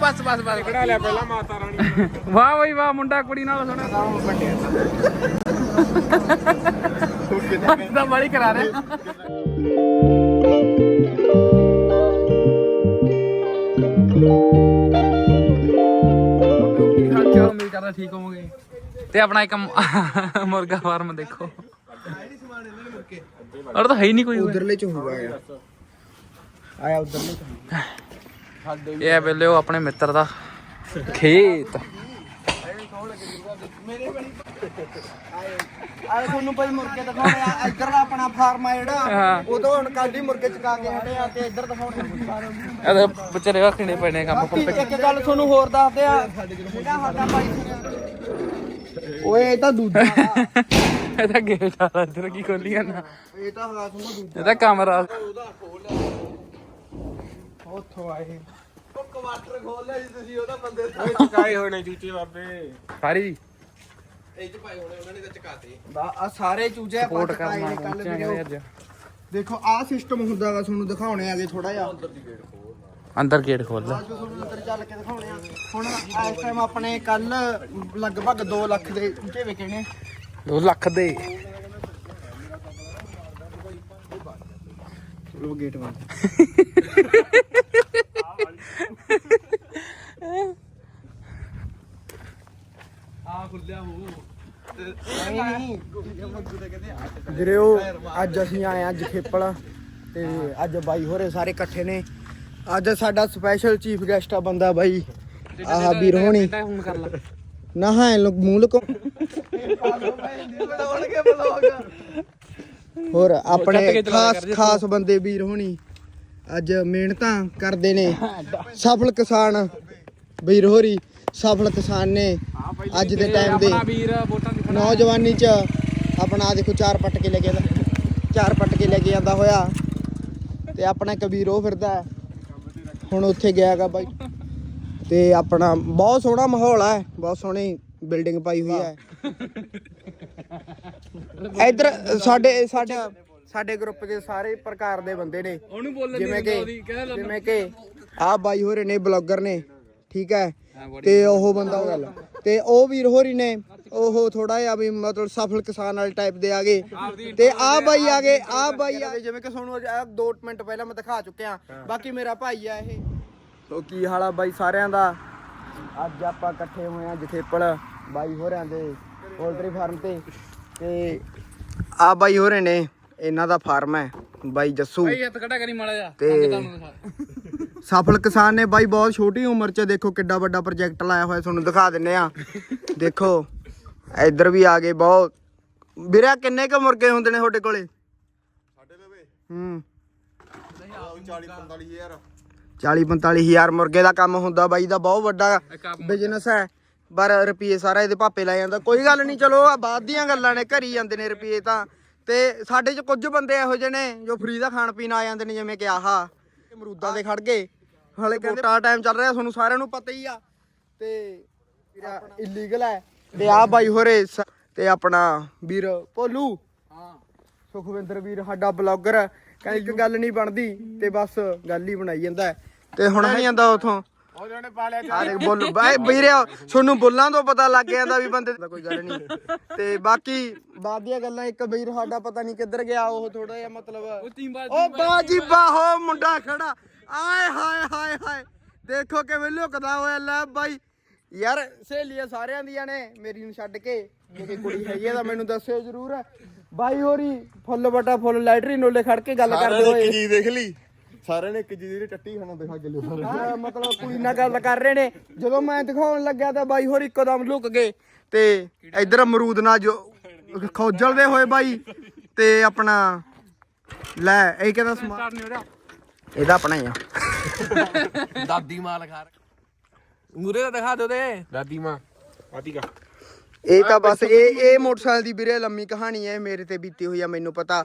ਬਸ ਬਸ ਬਸ। ਖੜਾ ਲਿਆ ਪਹਿਲਾਂ ਮਾਤਾ ਰਾਣੀ ਵਾਹ ਬਈ ਵਾਹ ਮੁੰਡਾ ਕੁੜੀ ਨਾਲ ਸੋਹਣਾ ਤਾਂ ਬੜੀ ਕਰਾ ਰਿਹਾ। ਚਲੋ ਉਮੀਦ ਕਰਦਾ ਠੀਕ ਹੋਵੋਗੇ। ਤੇ ਆਪਣਾ ਇੱਕ ਮ- ਮੁਰਗਾ ਫਾਰਮ ਦੇਖੋ। ਔਰ ਤਾਂ ਹੈ ਹੀ ਨਹੀਂ ਕੋਈ। ਉਧਰ ਉਧਰਲੇ ਚ ਹੋਊਗਾ ਆਇਆ ਆਇਆ ਉਧਰਲੇ ਚ। ਇਹ ਹੈ ਵੇਲੇ ਉਹ ਆਪਣੇ ਮਿੱਤਰ ਦਾ ਖੇਤ। ਆਏ ਤੁਹਾਨੂੰ ਭਾਈ ਮੁਰਗੇ ਦਿਖਾਉਣੇ ਆ ਇੱਧਰ ਦਾ ਆਪਣਾ ਫਾਰਮ ਆ ਜਿਹੜਾ ਤੋਂ ਹੁਣ ਕੱਲ ਮੁਰਗੇ ਚਕਾ ਕੇ ਹਟੇ ਆ ਤੇ ਇੱਧਰ ਦਿਖਾਉਣੇ ਇਹਦੇ ਵਿਚਾਰੇ ਰੱਖਣੇ ਪੈਣੇ ਕੰਮ ਬਾਕੀ ਇੱਕ ਗੱਲ ਤੁਹਾਨੂੰ ਹੋਰ ਦੱਸਦੇ ਆ ਜਿਹੜਾ ਸਾਡਾ ਭਾਈ ਓਏ ਇਹ ਤਾਂ ਦੂਜਾ। ਇਹ ਤਾਂ ਗੇਟ ਵਾਲਾ ਇੱਧਰ ਕੀ ਖੋਲੀ ਜਾਂਦਾ। ਇਹ ਤਾਂ ਹੈਗਾ ਤੁਹਾਨੂੰ ਦੂਜਾ। ਇਹ ਤਾਂ ਕਮਰਾ। ਉੱਥੋਂ ਆਏ। ਉਹ ਕਵਾਟਰ ਖੋਲ ਲਿਆ ਜੀ ਤੁਸੀਂ ਉਹਦਾ ਬੰਦੇ ਓਏ ਚਕਾਏ ਹੋਏ ਨੇ ਚੂਚੇ ਬਾਬੇ। ਸਾਰੀ? ਇਹ ਚ ਪਾਏ ਹੋਣੇ ਉਹਨਾਂ ਨੇ ਤਾਂ ਚਕਾਤੇ। ਆ ਸਾਰੇ ਚੂਜੇ ਸਪੋਰਟ ਪੱਟ ਪਾਏ ਕਰਨਾ ਨੇ ਕੱਲ ਪਹੁੰਚਾਂਗੇ ਵੀਡੀਓ ਅੱਜ? ਦੇਖੋ ਆਹ ਸਿਸਟਮ ਹੁੰਦਾ ਵਾ ਤੁਹਾਨੂੰ ਦਿਖਾਉਣੇ ਆਗੇ ਥੋੜਾ ਜਿਹਾ। ਅੰਦਰ ਗੇਟ ਖੋਲ ਲੈ। ਅੱਜ ਤੁਹਾਨੂੰ ਅੰਦਰ ਚੱਲ ਕੇ ਦਿਖਾਉਣੇ ਆ। ਹੁਣ ਇਸ ਟਾਈਮ ਆਪਣੇ ਕੱਲ ਲਗਭਗ 2 ਲੱਖ ਦੇ ਚੂਚੇ ਵਿਕੇ ਨੇ। 2 ਲੱਖ ਦੇ। ਚਲੋ ਗੇਟ ਬੰਦ। ਆ ਖੁੱਲਿਆ ਹੋ ਅੱਜ ਅਸੀਂ ਆਏ ਆ ਜਖੇਪਲ ਤੇ ਅੱਜ ਬਾਈ ਹੋਰੇ ਸਾਰੇ ਇਕੱਠੇ ਨੇ। ਅੱਜ ਸਾਡਾ ਸਪੈਸ਼ਲ ਚੀਫ ਗੈਸਟ ਆ ਬੰਦਾ ਬਾਈ ਆਹ ਵੀਰ ਹੋਣੀ। ਨਾ ਹੈ ਲੋਕ ਮੂੰਹ ਲਕੋ ਹੋਰ ਆਪਣੇ ਖਾਸ ਖਾਸ ਬੰਦੇ ਵੀਰ ਹੋਣੀ ਅੱਜ ਮਿਹਨਤਾਂ ਕਰਦੇ ਨੇ। ਸਫਲ ਕਿਸਾਨ ਵੀਰ ਹੋਰੀ। ਸਫਲ ਕਿਸਾਨ ਨੇ ਅੱਜ ਦੇ ਟਾਈਮ ਦੇ ਨੌਜਵਾਨੀ ਚ ਆਪਣਾ ਆਹ ਦੇਖੋ ਚਾਰ ਪੱਟ ਕੇ ਲੈ ਕੇ ਚਾਰ ਪੱਟ ਕੇ ਲੈ ਕੇ ਆਂਦਾ ਹੋਇਆ। ਤੇ ਆਪਣਾ ਕਬੀਰ ਉਹ ਫਿਰਦਾ। ਹੁਣ ਉੱਥੇ ਗਿਆਗਾ ਬਾਈ। ਤੇ ਆਪਣਾ ਬਹੁਤ ਸੋਹਣਾ ਮਾਹੌਲ ਹੈ। ਬਹੁਤ ਸੋਹਣੀ ਬਿਲਡਿੰਗ ਪਾਈ ਹੋਈ ਹੈ। ਇੱਧਰ ਸਾਡੇ ਸਾਡੇ ਸਾਡੇ ਗਰੁੱਪ ਦੇ ਸਾਰੇ ਪ੍ਰਕਾਰ ਦੇ ਬੰਦੇ ਨੇ। ਜਿਵੇਂ ਕਿ ਜਿਵੇਂ ਕਿ ਆ ਬਾਈ ਹੋਰੇ ਨੇ ਬਲੌਗਰ ਨੇ। ਠੀਕ ਹੈ। ਤੇ ਉਹ ਬੰਦਾ ਗੱਲ। ਤੇ ਉਹ ਵੀਰ ਹੋਰੀ ਨੇ ਉਹ ਥੋੜਾ ਜਿਹਾ ਵੀ ਮਤਲਬ ਸਫਲ ਕਿਸਾਨ ਵਾਲੇ ਟਾਈਪ ਦੇ ਆ ਗਏ। ਤੇ ਆ ਬਾਈ ਆ ਗਏ ਆ ਬਾਈ ਆ ਗਏ ਜਿਵੇਂ ਕਿ ਤੁਹਾਨੂੰ 2 ਮਿੰਟ ਪਹਿਲਾਂ ਮੈਂ ਦਿਖਾ ਚੁੱਕਿਆ। ਬਾਕੀ ਮੇਰਾ ਭਾਈ ਆ ਇਹ। ਤੋ ਕੀ ਹਾਲ ਆ ਬਾਈ ਸਾਰਿਆਂ ਦਾ? ਅੱਜ ਆਪਾਂ ਇਕੱਠੇ ਹੋਏ ਆ ਜਥੇਪਲ ਬਾਈ ਹੋਰਿਆਂ ਦੇ ਪੋਲਟਰੀ ਫਾਰਮ ਤੇ। ਤੇ ਆ ਬਾਈ ਹੋਰੇ ਨੇ ਇਹਨਾਂ ਦਾ ਫਾਰਮ ਹੈ ਬਾਈ ਜੱਸੂ। ਭਾਈ ਹੱਥ ਖੜਾ ਕਰੀ ਮਾੜਾ ਜਾ ਤੇ- ਸਫਲ ਕਿਸਾਨ ਨੇ ਬਾਈ ਬਹੁਤ ਛੋਟੀ ਉਮਰ 'ਚ ਦੇਖੋ ਕਿੱਡਾ ਵੱਡਾ ਪ੍ਰੋਜੈਕਟ ਲਾਇਆ ਹੋਇਆ ਤੁਹਾਨੂੰ ਦਿਖਾ ਦਿੰਨੇ ਆ ਦੇਖੋ ਇੱਧਰ ਵੀ ਆ ਗਏ ਬਹੁਤ। ਵੀਰੇ ਕਿੰਨੇ ਕ ਮੁਰਗੇ ਹੁੰਦੇ ਨੇ ਤੁਹਾਡੇ ਕੋਲੇ? ਸਾਡੇ ਲਵੇ ਹੂੰ। 40 45000 40 45000 ਮੁਰਗੇ ਦਾ ਕੰਮ ਹੁੰਦਾ ਬਾਈ ਦਾ ਬਹੁਤ ਵੱਡਾ ਬਿਜ਼ਨਸ ਹੈ। ਪਰ ਰੁਪਏ ਸਾਰਾ ਇਹਦੇ ਭਾਪੇ ਲੈ ਜਾਂਦਾ। ਕੋਈ ਗੱਲ ਨਹੀਂ ਚਲੋ ਆ ਬਾਅਦ ਦੀਆਂ ਗੱਲਾਂ ਨੇ ਘਰੀ ਜਾਂਦੇ ਨੇ ਰੁਪਏ ਤਾਂ। ਤੇ ਸਾਡੇ ਚ ਕੁਝ ਬੰਦੇ ਇਹੋ ਜਿਹੇ ਨੇ ਜੋ ਫਰੀ ਦਾ ਖਾਣ ਪੀਣ ਆ ਜਾਂਦੇ ਨੇ ਜਿਵੇਂ ਕਿ ਆਹਾ ਅਮਰੂਦਾਂ ਦੇ ਖੜ ਗਏ। ਹਲੇ ਕਹਿੰਦੇ ਟਾ ਟਾਈਮ ਚੱਲ ਰਿਹਾ ਤੁਹਾਨੂੰ ਸਾਰਿਆਂ ਨੂੰ ਪਤਾ ਹੀ ਆ। ਤੇ ਇਲੀਗਲ ਹੈ। ਤੇ ਆ ਬਾਈ ਹੋਰੇ ਸ- ਤੇ ਆਪਣਾ ਵੀਰ ਭੋਲੂ। ਹਾਂ। ਸੁਖਵਿੰਦਰ ਵੀਰ ਸਾਡਾ ਬਲੌਗਰ ਕਹਿੰਦਾ ਇੱਕ ਗੱਲ ਨਹੀਂ ਬਣਦੀ ਤੇ ਬਸ ਗੱਲ ਹੀ ਬਣਾਈ ਜਾਂਦਾ ਹੈ। ਤੇ ਹੁਣ ਨਹੀਂ ਜਾਂਦਾ ਉਥੋਂ। ਉਹ ਜਿਹੜੇ ਪਾਲਿਆ ਆ ਦੇਖ ਬੋਲ। ਬਾਈ ਵੀਰੇ ਤੁਹਾਨੂੰ ਬੋਲਾਂ ਤੋਂ ਪਤਾ ਲੱਗ ਜਾਂਦਾ ਵੀ ਬੰਦੇ ਦਾ ਕੋਈ ਗੱਲ ਨਹੀਂ। ਤੇ ਬਾਕੀ ਬਾਅਦ ਦੀਆਂ ਗੱਲਾਂ ਇੱਕ ਵੀਰ ਸਾਡਾ ਪਤਾ ਨਹੀਂ ਕਿੱਧਰ ਗਿਆ ਉਹ ਥੋੜਾ ਜਿਹਾ ਮਤਲਬ ਉਹ ਬਾਜੀ ਬਾਹੋ ਮੁੰਡਾ ਖੜਾ। ਆਏ ਹਾਏ ਹਾਏ ਹਾਏ। ਦੇਖੋ ਕਿਵੇਂ ਲੁਕਦਾ ਹੋਇਆ ਲੈ ਬਾਈ। ਯਾਰ ਸਹੇਲੀਆਂ ਸਾਰਿਆਂ ਦੀਆਂ ਨੇ ਮੇਰੀ ਨੂੰ ਛੱਡ ਕੇ। ਕੋਈ ਕੁੜੀ ਹੈਗੀ ਆ ਤਾਂ ਮੈਨੂੰ ਦੱਸਿਓ ਜਰੂਰ। ਬਾਈ ਹੋਰੀ ਫੁੱਲ ਬਟਾ ਫੁੱਲ ਲਾਈਟਰੀ ਨੋਲੇ ਖੜ ਕੇ ਗੱਲ ਕਰਦੇ ਹੋਏ। ਜੀ ਦੇਖ ਲਈ। ਸਾਰਿਆਂ ਨੇ ਇੱਕ ਜੀ ਦੀ ਟੱਟੀ ਖਾਣਾ ਦਿਖਾ ਕੇ ਹਾਂ, ਮਤਲਬ ਕੁੜੀ ਨਾਲ ਗੱਲ ਕਰ ਰਹੇ ਨੇ। ਜਦੋਂ ਮੈਂ ਦਿਖਾਉਣ ਲੱਗਿਆ ਤਾਂ ਬਾਈ ਹੋਰ ਇੱਕਦਮ ਲੁਕ ਗਏ। ਤੇ ਇਧਰ ਅਮਰੂਦ ਨਾਲ ਜੋ ਖੋਜਲਦੇ ਹੋਏ ਬਾਈ। ਤੇ ਆਪਣਾ ਲੈ ਇਹ ਕਹਿੰਦਾ ਸਮਾਨ ਨਹੀਂ ਹੋ ਰਿਹਾ ਇਹਦਾ ਆਪਣਾ ਹੀ ਆ। ਦਾਦੀ ਮਾਲ ਖਾ ਮੂਰੇ ਦਾ ਦਿਖਾ ਦਿਓ ਤੇ। ਦਾਦੀ ਮਾਂ। ਆਤੀਕਾ ਇਹ ਤਾਂ ਬਸ ਇਹ ਇਹ ਮੋਟਰਸਾਈਕਲ ਦੀ ਵੀਰੇ ਲੰਮੀ ਕਹਾਣੀ ਹੈ ਮੇਰੇ ਤੇ ਬੀਤੀ ਹੋਈ ਆ ਮੈਨੂੰ ਪਤਾ।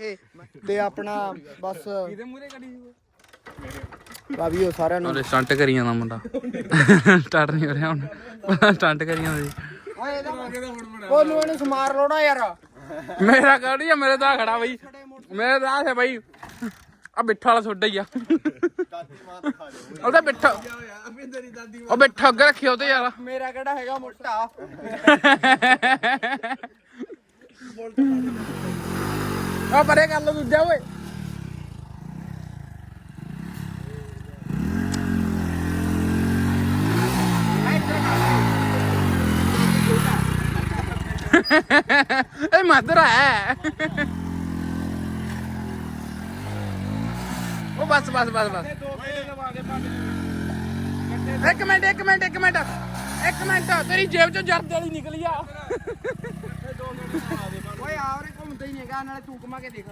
ਤੇ ਆਪਣਾ ਬਸ ਕਿਹਦੇ ਮੂਰੇ ਕੜੀ ਭਾਵੀਓ ਸਾਰਿਆਂ ਨੂੰ ਉਹਦੇ ਸਟੰਟ ਕਰੀ ਜਾਂਦਾ ਮੁੰਡਾ। ਸਟਾਰਟ ਨਹੀਂ ਹੋ ਰਿਹਾ ਹੁਣ। ਸਟੰਟ ਕਰੀ ਜਾਂਦਾ ਜੀ ਓਏ ਇਹਦਾ ਬੋਲੂ ਇਹਨੂੰ ਸਮਾਰ ਲੋਣਾ ਯਾਰ। ਮੇਰਾ ਗਾੜੀ ਆ? ਮੇਰੇ ਤਾਂ ਖੜਾ ਬਈ। ਮੇਰੇ ਤਾਂ ਹੈ ਬਈ। ਆ ਬਿੱਠਾ ਵਾਲਾ ਸੋਡਾ ਹੀ ਆ। ਉਹਦਾ ਬਿੱਠਾ ਉਹ ਬਿੱਠਾ ਅੱਗੇ ਰੱਖਿਓ ਤੇ ਯਾਰ। ਮੇਰਾ ਕਿਹੜਾ ਹੈਗਾ ਮੋਟਾ? ਆ ਪਰੇ ਕਰ ਲੋ ਦੂਜਾ ਓਏ। ਇਹ ਮਧਰਾ ਹੈ। ਉਹ ਬਸ ਬਸ ਬਸ ਬਸ। ਇੱਕ ਮਿੰਟ ਇੱਕ ਮਿੰਟ ਇੱਕ ਮਿੰਟ। ਇੱਕ ਮਿੰਟ ਤੇਰੀ ਜੇਬ ਚੋਂ ਜਰਦ ਵਾਲੀ ਨਿਕਲੀ ਆ। ਓਏ ਆਵਰੇ ਘੁੰਮਦਾ ਹੀ ਨਹੀਂਗਾ ਨਾਲੇ ਤੂੰ ਘੁਮਾ ਕੇ ਦੇਖ।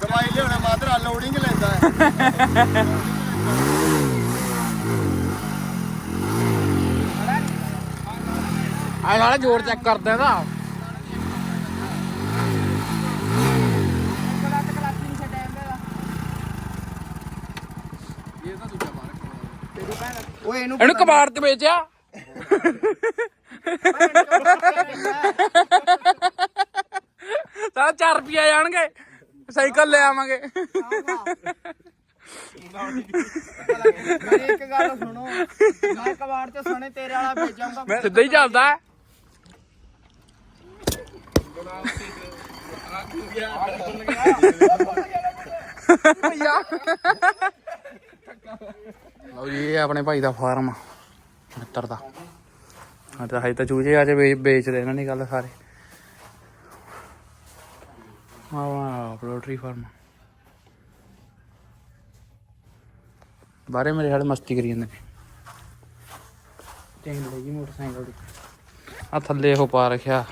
ਦਵਾਈ ਲਿਆਉਣਾ ਮਾਤਰਾ ਲੋਡਿੰਗ ਲੈਂਦਾ ਹੈ। ਆ ਨਾਲੇ ਜ਼ੋਰ ਚੈੱਕ ਕਰਦਾ ਇਹਦਾ ਕਲਾਤ ਕਲਾਤ ਨਹੀਂ ਛੱਡਿਆ ਇਹਦਾ ਓਏ ਇਹਨੂੰ ਇਹਨੂੰ ਕਬਾੜ ਤੇ ਵੇਚਿਆ ਤਾਂ 4 ਰੁਪਿਆ ਜਾਣਗੇ ਸਾਈਕਲ ਲੈ ਆਵਾਂਗੇ। ਮੇਰੀ ਇੱਕ ਗੱਲ ਸੁਣੋ ਮੈਂ ਕਬਾੜ ਤੇ ਸਣੇ ਤੇਰੇ ਵਾਲਾ ਭੇਜਾਂਗਾ। ਸਿੱਧਾ ਹੀ ਚੱਲਦਾ। ਲਓ ਜੀ, ਇਹ ਆਪਣੇ ਭਾਈ ਦਾ ਫਾਰਮ ਆ, ਮਿੱਤਰ ਦਾ। ਹਾਂ ਤਾਂ ਹਜੇ ਤਾਂ ਚੂਜੇ ਅੱਜ ਵੇਚ ਵੇਚਦੇ ਇਹਨਾਂ ਦੀ ਗੱਲ ਸਾਰੇ। ਆ ਪੋਲਟਰੀ ਫਾਰਮ ਬਾਰੇ ਮੇਰੇ ਹਾਲੇ ਮਸਤੀ ਕਰੀ ਜਾਂਦੇ ਨੇ। ਚੇਂਜ ਲਈ ਮੋਟਰਸਾਈਕਲ ਦੀ। ਆ ਥੱਲੇ ਉਹ ਪਾ ਰੱਖਿਆ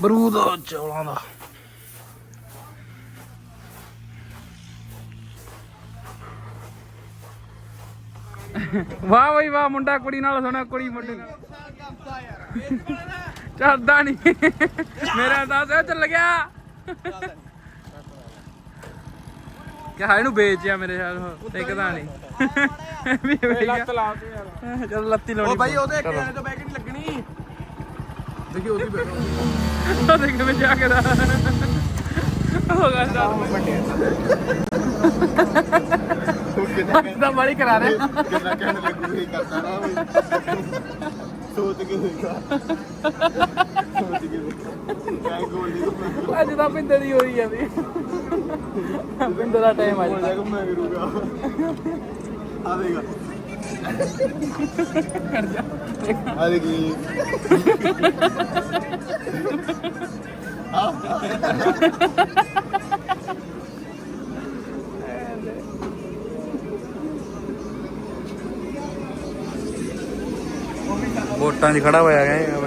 ਬਰੂਦ ਚੌਲਾਂ ਦਾ। ਵਾਹ ਬਈ ਵਾਹ ਮੁੰਡਾ ਕੁੜੀ ਨਾਲ ਸੋਣਾ ਕੁੜੀ ਮੁੰਡੇ ਨਾਲ। ਚੱਲਦਾ ਨਹੀਂ ਮੇਰਾ ਤਾਂ ਤੇ ਚੱਲ ਗਿਆ। ਕਿਹਾ ਇਹਨੂੰ ਵੇਚਿਆ ਮੇਰੇ ਖਿਆਲ ਨਾਲ ਟਿਕਦਾ ਨਹੀਂ ਵੀ ਵੇਚ ਲਾ ਤੂੰ ਯਾਰ। ਚਲ ਲੱਤੀ ਲਾਉਣੀ ਓ ਬਾਈ ਉਹਦੇ ਇੱਕ ਜਣੇ ਤੋਂ ਬੈਗ ਨਹੀਂ ਲੱਗਣੀ। ਦੇਖੀ ਉਹਦੀ ਬੈਠੋ ਉਹਦੇ ਕਿਵੇਂ ਜਾ ਕੇ ਦਾ ਕਰਾ ਓਏ ਸੋਚ ਕੇ ਹੋਏਗਾ ਸੋਚ ਕੇ ਮੈਂ ਗੋਲ ਨਹੀਂ ਅੱਜ ਤਾਂ ਪਿੰਦੇ ਦੀ ਹੋਈ ਜਾਂਦੀ ਪਿੰਦੇ ਦਾ ਟਾਈਮ ਆ ਜਾਏਗਾ ਮੈਂ ਕਰੂਗਾ ਆਵੇਗਾ ਆ ਦੇਖੀ। ਵੋਟਾਂ 'ਚ ਖੜਾ ਹੋਇਆ ਹੈ